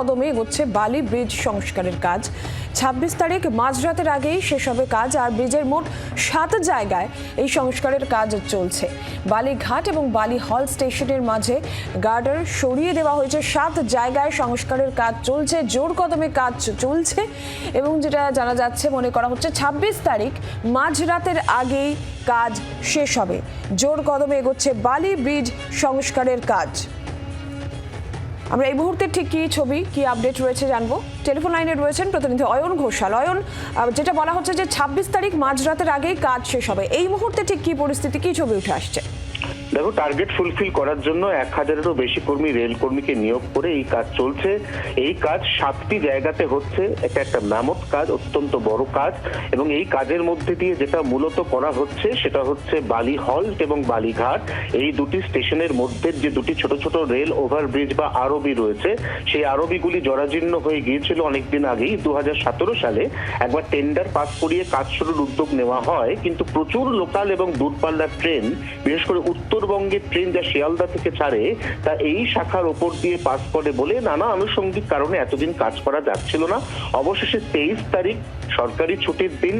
কদমে এগোচ্ছে বালি ব্রিজ সংস্কারের কাজ। ছাব্বিশ তারিখ মাঝরাতের আগেই শেষ হবে কাজ, আর ব্রিজের মোট সাত জায়গায় এই সংস্কারের কাজ চলছে। বালিঘাট এবং বালি হল স্টেশনের মাঝে গার্ডার সরিয়ে দেওয়া হয়েছে। সাত জায়গায় সংস্কারের কাজ চলছে, জোর কদমে কাজ চলছে এবং যেটা জানা যাচ্ছে, মনে করা হচ্ছে ছাব্বিশ তারিখ মাঝরাতের আগেই কাজ শেষ হবে। জোর কদমে এগোচ্ছে বালি ব্রিজ সংস্কারের কাজ। আমরা এই মুহূর্তে ঠিক কী ছবি, কি আপডেট রয়েছে জানব। টেলিফোন লাইনে রয়েছেন প্রতিনিধি অয়ন ঘোষাল। অয়ন যেটা বলা হচ্ছে যে ছাব্বিশ তারিখ মাঝরাতের আগেই কাজ শেষ হবে। এই মুহূর্তে ঠিক কী পরিস্থিতি, কী ছবি উঠে আসছে? দেখো টার্গেট ফুলফিল করার জন্য এক হাজারেরও বেশি কর্মী রেল কর্মীকে নিয়োগ করে এই কাজ চলছে। এই কাজ সাতটি জায়গাতে হচ্ছে। এটা একটা ম্যামত কাজ, অত্যন্ত বড় কাজ এবং এই কাজের মধ্যে দিয়ে যেটা মূলত করা হচ্ছে সেটা হচ্ছে বালি হল্ট এবং বালিঘাট। এই দুটি স্টেশনের মধ্যে যে দুটি ছোট ছোট রেল ওভারব্রিজ বা আরবি রয়েছে, সেই আরবিগুলি জরাজীর্ণ হয়ে গিয়েছিল অনেকদিন আগেই দু সতেরো সালে। একবার টেন্ডার পাস করিয়ে কাজ শুরুর উদ্যোগ নেওয়া হয়, কিন্তু প্রচুর লোকাল এবং দূরপাল্লার ট্রেন বিশেষ করে উত্তরবঙ্গের ট্রেন যা শিয়ালদা থেকে ছাড়ে, তা এই শাখার ওপর দিয়ে পাস করে বলে নানা আনুষঙ্গিক কারণে এতদিন কাজ করা যাচ্ছিল না। অবশেষে তেইশ তারিখ সরকারি ছুটির দিন,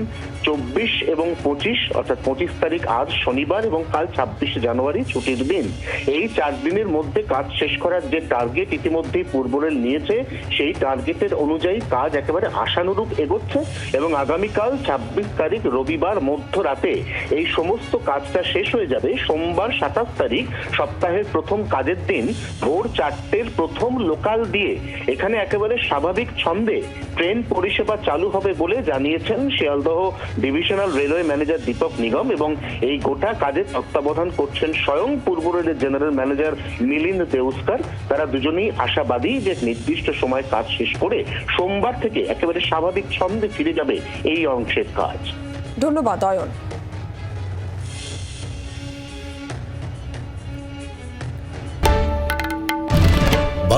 চব্বিশ এবং পঁচিশ, অর্থাৎ পঁচিশ তারিখ আজ শনিবার এবং কাল ছাব্বিশে জানুয়ারি ছুটির দিন। এই চার দিনের মধ্যে কাজ শেষ করার যে টার্গেট ইতিমধ্যেই পূর্ব রেল নিয়েছে, সেই টার্গেটের অনুযায়ী কাজ একেবারে আশানুরূপ এগোচ্ছে এবং আগামীকাল ছাব্বিশ তারিখ রবিবার মধ্যরাতে এই সমস্ত কাজটা শেষ হয়ে যাবে। সোমবার সাতাশ তারিখ সপ্তাহের প্রথম কাজের দিন ভোর চারটের প্রথম লোকাল দিয়ে। এখানে একেবারে স্বাভাবিক ছন্দে ট্রেন পরিষেবা চালু হবে বলে জানিয়েছেন Sealdah divisional railway manager Dipak Nigam এবং এই গোটা কাজের তত্ত্বাবধান করছেন স্বয়ং পূর্ব রেলের জেনারেল ম্যানেজার মিলিন্দ দেউস্কার। তারা দুজনেই আশাবাদী যে নির্দিষ্ট সময় কাজ শেষ করে সোমবার থেকে একেবারে স্বাভাবিক ছন্দে ফিরে যাবে এই অংশের কাজ। ধন্যবাদ, অয়ন।